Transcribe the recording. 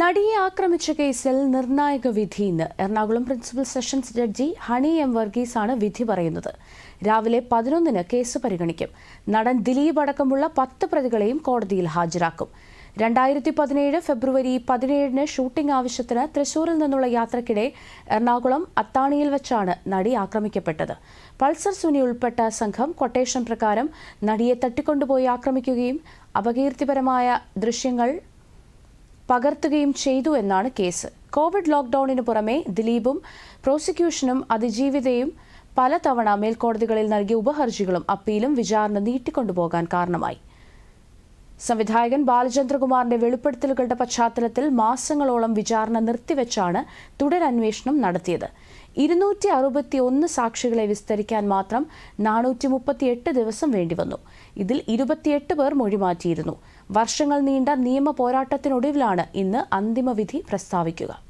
നടിയെ ആക്രമിച്ച കേസിൽ നിർണായക വിധി ഇന്ന്. Ernakulam principal sessions judge Honey M Varghese ആണ് വിധി പറയുന്നത്. രാവിലെ പതിനൊന്നിന് കേസ് പരിഗണിക്കും. നടൻ ദിലീപ് അടക്കമുള്ള പത്ത് പ്രതികളെയും കോടതിയിൽ ഹാജരാക്കും. രണ്ടായിരത്തി പതിനേഴ് ഫെബ്രുവരി പതിനേഴിന് ഷൂട്ടിംഗ് ആവശ്യത്തിന് തൃശൂരിൽ നിന്നുള്ള യാത്രക്കിടെ എറണാകുളം അത്താണിയിൽ വെച്ചാണ് നടി ആക്രമിക്കപ്പെട്ടത്. പൾസർ സുനി ഉൾപ്പെട്ട സംഘം കൊട്ടേഷൻ പ്രകാരം നടിയെ തട്ടിക്കൊണ്ടുപോയി ആക്രമിക്കുകയും അപകീർത്തിപരമായ ദൃശ്യങ്ങൾ പകർത്തുകയും ചെയ്തു എന്നാണ് കേസ്. കോവിഡ് ലോക്ക്ഡൌണിന് പുറമെ ദിലീപും പ്രോസിക്യൂഷനും അതിജീവിതയും പലതവണ മേൽക്കോടതികളിൽ നൽകിയ ഉപഹർജികളും അപ്പീലും വിചാരണ നീട്ടിക്കൊണ്ടുപോകാൻ കാരണമായി. സംവിധായകൻ ബാലചന്ദ്രകുമാറിന്റെ വെളിപ്പെടുത്തലുകളുടെ പശ്ചാത്തലത്തിൽ മാസങ്ങളോളം വിചാരണ നിർത്തിവെച്ചാണ് തുടരന്വേഷണം നടത്തിയത്. ഇരുന്നൂറ്റി അറുപത്തി ഒന്ന് സാക്ഷികളെ വിസ്തരിക്കാൻ മാത്രം നാനൂറ്റി മുപ്പത്തിയെട്ട് ദിവസം വേണ്ടിവന്നു. ഇതിൽ ഇരുപത്തിയെട്ട് പേർ മൊഴിമാറ്റിയിരുന്നു. വർഷങ്ങൾ നീണ്ട നിയമ പോരാട്ടത്തിനൊടുവിലാണ് ഇന്ന് അന്തിമവിധി പ്രസ്താവിക്കുക.